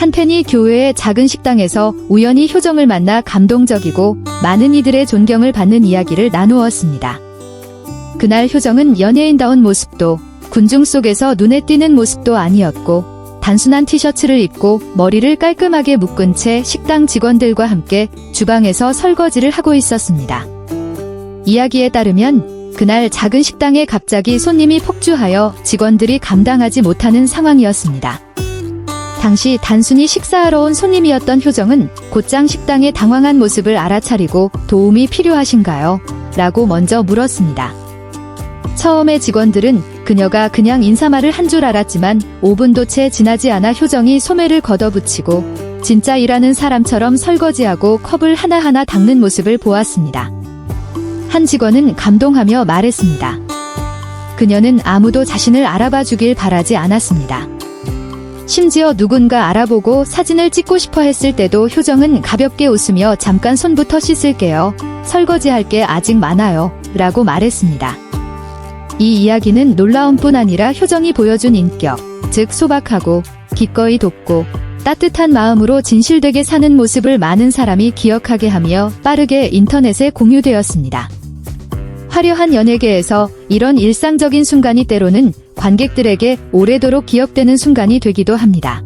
한 팬이 교회의 작은 식당에서 우연히 효정을 만나 감동적이고 많은 이들의 존경을 받는 이야기를 나누었습니다. 그날 효정은 연예인다운 모습도 군중 속에서 눈에 띄는 모습도 아니었고 단순한 티셔츠를 입고 머리를 깔끔하게 묶은 채 식당 직원들과 함께 주방에서 설거지를 하고 있었습니다. 이야기에 따르면 그날 작은 식당에 갑자기 손님이 폭주하여 직원들이 감당하지 못하는 상황이었습니다. 당시 단순히 식사하러 온 손님이었던 효정은 곧장 식당의 당황한 모습을 알아차리고 도움이 필요하신가요? 라고 먼저 물었습니다. 처음에 직원들은 그녀가 그냥 인사말을 한 줄 알았지만 5분도 채 지나지 않아 효정이 소매를 걷어붙이고 진짜 일하는 사람처럼 설거지하고 컵을 하나하나 닦는 모습을 보았습니다. 한 직원은 감동하며 말했습니다. 그녀는 아무도 자신을 알아봐 주길 바라지 않았습니다. 심지어 누군가 알아보고 사진을 찍고 싶어 했을 때도 효정은 가볍게 웃으며 잠깐 손부터 씻을게요. 설거지할 게 아직 많아요. 라고 말했습니다. 이 이야기는 놀라운 뿐 아니라 효정이 보여준 인격, 즉 소박하고 기꺼이 돕고 따뜻한 마음으로 진실되게 사는 모습을 많은 사람이 기억하게 하며 빠르게 인터넷에 공유되었습니다. 화려한 연예계에서 이런 일상적인 순간이 때로는 관객들에게 오래도록 기억되는 순간이 되기도 합니다.